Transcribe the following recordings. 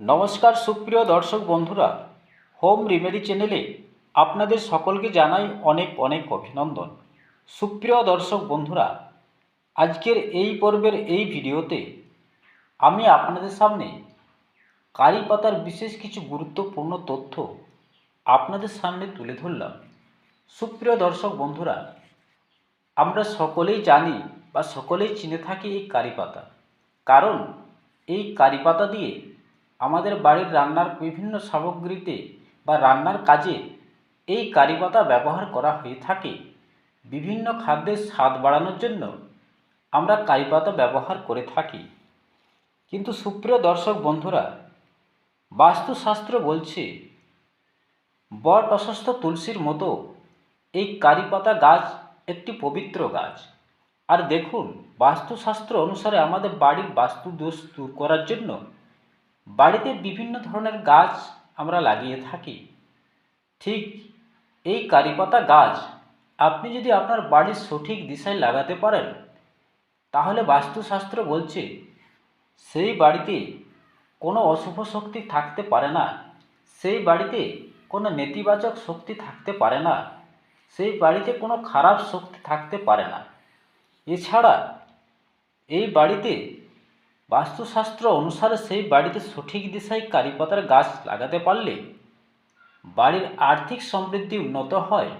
নমস্কার সুপ্রিয় দর্শক বন্ধুরা, হোম রিমেডি চ্যানেলে আপনাদের সকলকে জানাই অনেক অনেক অভিনন্দন। সুপ্রিয় দর্শক বন্ধুরা, আজকের এই পর্বের এই ভিডিওতে আমি আপনাদের সামনে কারি পাতার বিশেষ কিছু গুরুত্বপূর্ণ তথ্য আপনাদের সামনে তুলে ধরলাম। সুপ্রিয় দর্শক বন্ধুরা, আমরা সকলেই জানি বা সকলেই চিনে থাকি এই কারি পাতা। কারণ এই কারি পাতা দিয়ে আমাদের বাড়ির রান্নার বিভিন্ন সামগ্রীতে বা রান্নার কাজে এই কারি পাতা ব্যবহার করা হয়ে থাকে। বিভিন্ন খাদ্যের স্বাদ বাড়ানোর জন্য আমরা কারি পাতা ব্যবহার করে থাকি। কিন্তু সুপ্রিয় দর্শক বন্ধুরা, বাস্তুশাস্ত্র বলছে, বট অসস্থ তুলসীর মতো এই কারি পাতা গাছ একটি পবিত্র গাছ। আর দেখুন, বাস্তুশাস্ত্র অনুসারে আমাদের বাড়ির বাস্তু দোষ দূর করার জন্য বাড়িতে বিভিন্ন ধরনের গাছ আমরা লাগিয়ে থাকি। ঠিক এই কারিপাতা গাছ আপনি যদি আপনার বাড়ির সঠিক দিশায় লাগাতে পারেন, তাহলে বাস্তুশাস্ত্র বলছে, সেই বাড়িতে কোনো অশুভ শক্তি থাকতে পারে না, সেই বাড়িতে কোনো নেতিবাচক শক্তি থাকতে পারে না, সেই বাড়িতে কোনো খারাপ শক্তি থাকতে পারে না। এছাড়া এই বাড়িতে বাস্তুশাস্ত্র অনুসারে সেই বাড়িতে সঠিক দিশায় কারিপাতার গাছ লাগাতে পারলে বাড়ির আর্থিক সমৃদ্ধি উন্নত হয়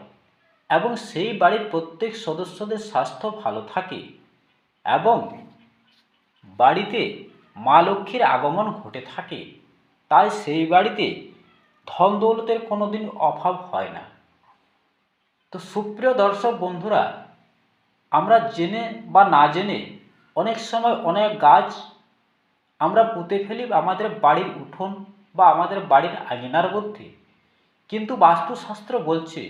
এবং সেই বাড়ির প্রত্যেক সদস্যদের স্বাস্থ্য ভালো থাকে এবং বাড়িতে মা লক্ষ্মীর আগমন ঘটে থাকে। তাই সেই বাড়িতে ধন দৌলতের কোনো দিন অভাব হয় না। তো সুপ্রিয় দর্শক বন্ধুরা, আমরা জেনে বা না জেনে অনেক সময় অনেক গাছ আমরা পুঁতে ফেলি আমাদের বাড়ির উঠোন বা আমাদের বাড়ির আঙিনার মধ্যে। কিন্তু বাস্তুশাস্ত্র বলছে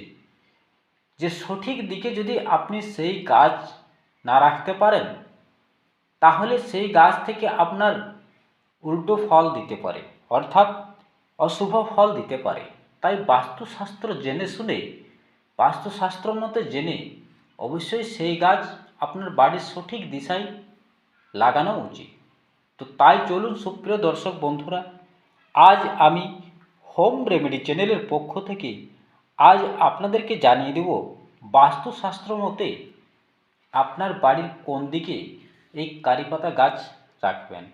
যে সঠিক দিকে যদি আপনি সেই গাছ না রাখতে পারেন, তাহলে সেই গাছ থেকে আপনার উল্টো ফল দিতে পারে, অর্থাৎ অশুভ ফল দিতে পারে। তাই বাস্তুশাস্ত্র জেনে শুনে, বাস্তুশাস্ত্র মতো জেনে অবশ্যই সেই গাছ আপনার বাড়ির সঠিক দিশায় লাগানো উচিত। তো তাই চলুন সুপ্রিয় দর্শক বন্ধুরা, আজ আমি হোম রেমেডি চ্যানেলের পক্ষ থেকে আজ আপনাদেরকে জানিয়ে দেব বাস্তুশাস্ত্র মতে আপনার বাড়ির কোন দিকে এই কারিপাতা গাছ রাখবেন।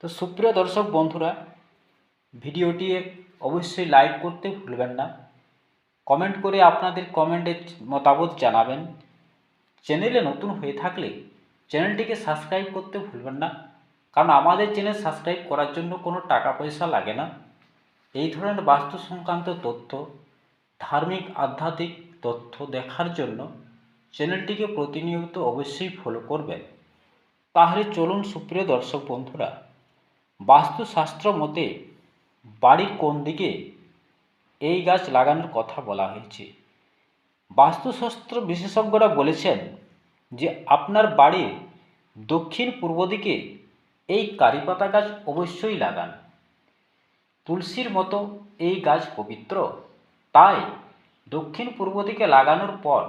তো সুপ্রিয় দর্শক বন্ধুরা, ভিডিওটি অবশ্যই লাইক করতে ভুলবেন না। কমেন্ট করে আপনাদের কমেন্টের মতামত জানাবেন। চ্যানেলে নতুন হয়ে থাকলে চ্যানেলটিকে সাবস্ক্রাইব করতে ভুলবেন না। কারণ আমাদের চ্যানেল সাবস্ক্রাইব করার জন্য কোনো টাকা পয়সা লাগে না। এই ধরনের বাস্তু সংক্রান্ত তথ্য, ধার্মিক আধ্যাত্মিক তথ্য দেখার জন্য চ্যানেলটিকে প্রতিনিয়ত অবশ্যই ফলো করবেন। তাহলে চলুন সুপ্রিয় দর্শক বন্ধুরা বাস্তুশাস্ত্র মতে বাড়ির কোন দিকে এই গাছ লাগানোর কথা বলা হয়েছে। বাস্তুশাস্ত্র বিশেষজ্ঞরা বলেছেন যে আপনার বাড়ির দক্ষিণ পূর্ব দিকে এই কারিপাতা গাছ অবশ্যই লাগান। তুলসীর মতো এই গাছ পবিত্র। তাই দক্ষিণ পূর্ব দিকে লাগানোর পর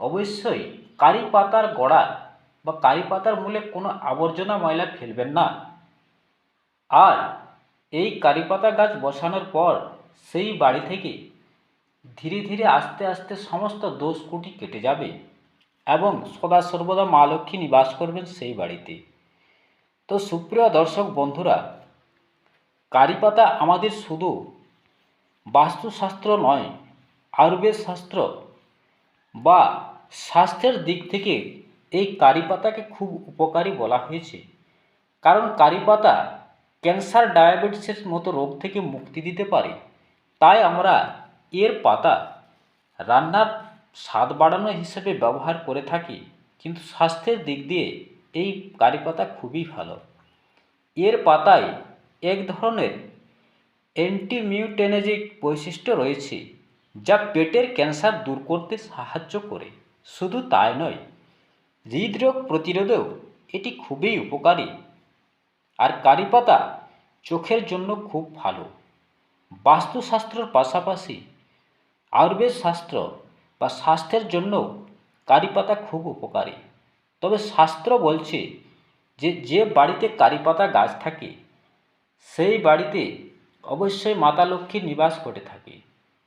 অবশ্যই কারি পাতার গোড়া বা কারি পাতার মূলে কোনো আবর্জনা ময়লা ফেলবেন না। আর এই কারি পাতা গাছ বসানোর পর সেই বাড়ি থেকে ধীরে ধীরে আস্তে আস্তে সমস্ত দোষ কুটি কেটে যাবে এবং সদা সর্বদা মা লক্ষ্মী নিবাস করবেন সেই বাড়িতে। তো সুপ্রিয় দর্শক বন্ধুরা কারি পাতা আমাদের শুধু বাস্তুশাস্ত্র নয় আয়ুর্বেদ শাস্ত্র বা স্বাস্থ্যের দিক থেকে এই কারি পাতাকে খুব উপকারী বলা হয়েছে। কারণ কারি পাতা ক্যান্সার, ডায়াবেটিসের মতো রোগ থেকে মুক্তি দিতে পারে। তাই আমরা এর পাতা রান্নার স্বাদ বাড়ানো হিসেবে ব্যবহার করে থাকি। কিন্তু স্বাস্থ্যের দিক দিয়ে এই কারি পাতা খুবই ভালো। এর পাতায় এক ধরনের অ্যান্টিমিউটেনেজিক বৈশিষ্ট্য রয়েছে, যা পেটের ক্যান্সার দূর করতে সাহায্য করে। শুধু তাই নয়, হৃদরোগ প্রতিরোধেও এটি খুবই উপকারী। আর কারি পাতা চোখের জন্য খুব ভালো। বাস্তুশাস্ত্রের পাশাপাশি আয়ুর্বেদ শাস্ত্র বা স্বাস্থ্যের জন্য কারি পাতা খুব উপকারী। তবে শাস্ত্র বলছে যে যে বাড়িতে কারি পাতা গাছ থাকে, সেই বাড়িতে অবশ্যই মাতা লক্ষ্মীর নিবাস ঘটে থাকে।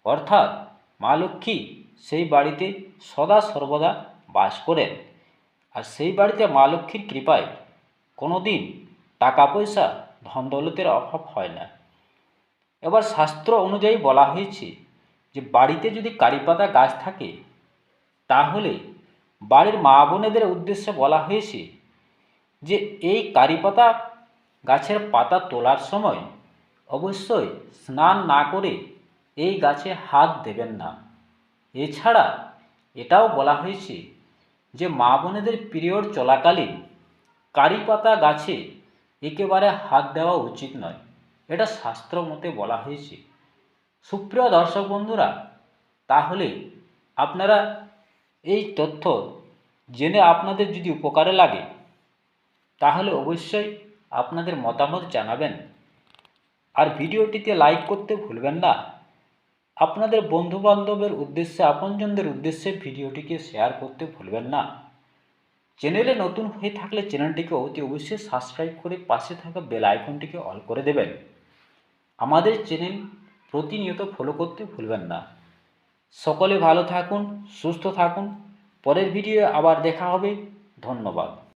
অর্থাৎ মা লক্ষ্মী সেই বাড়িতে সদা সর্বদা বাস করেন। আর সেই বাড়িতে মা লক্ষ্মীর কৃপায় কোনো দিন টাকা পয়সা ধন দৌলতের অভাব হয় না। এবার শাস্ত্র অনুযায়ী বলা হয়েছে যে, বাড়িতে যদি কারিপাতা গাছ থাকে, তাহলে বাড়ির মা বোনেদের উদ্দেশ্যে বলা হয়েছে যে এই কারিপাতা গাছের পাতা তোলার সময় অবশ্যই স্নান না করে এই গাছে হাত দেবেন না। এছাড়া এটাও বলা হয়েছে যে মা বোনেদের পিরিয়ড চলাকালীন কারি পাতা গাছে একেবারে হাত দেওয়া উচিত নয়। এটা শাস্ত্র মতে বলা হয়েছে। সুপ্রিয় দর্শক বন্ধুরা, তাহলে আপনারা এই তথ্য জেনে আপনাদের যদি উপকারে লাগে, তাহলে অবশ্যই আপনাদের মতামত জানাবেন। আর ভিডিওটিতে লাইক করতে ভুলবেন না। আপনাদের বন্ধুবান্ধবের উদ্দেশ্যে, আপনজনদের উদ্দেশ্যে ভিডিওটিকে শেয়ার করতে ভুলবেন না। চ্যানেলে নতুন হয়ে থাকলে চ্যানেলটিকে অতি অবশ্যই সাবস্ক্রাইব করে পাশে থাকা বেল আইকনটিকে অল করে দেবেন। আমাদের চ্যানেল প্রতিনিয়ত ফলো করতে ভুলবেন না। সকলে ভালো থাকুন সুস্থ থাকুন। পরের ভিডিও আবার দেখা হবে। ধন্যবাদ।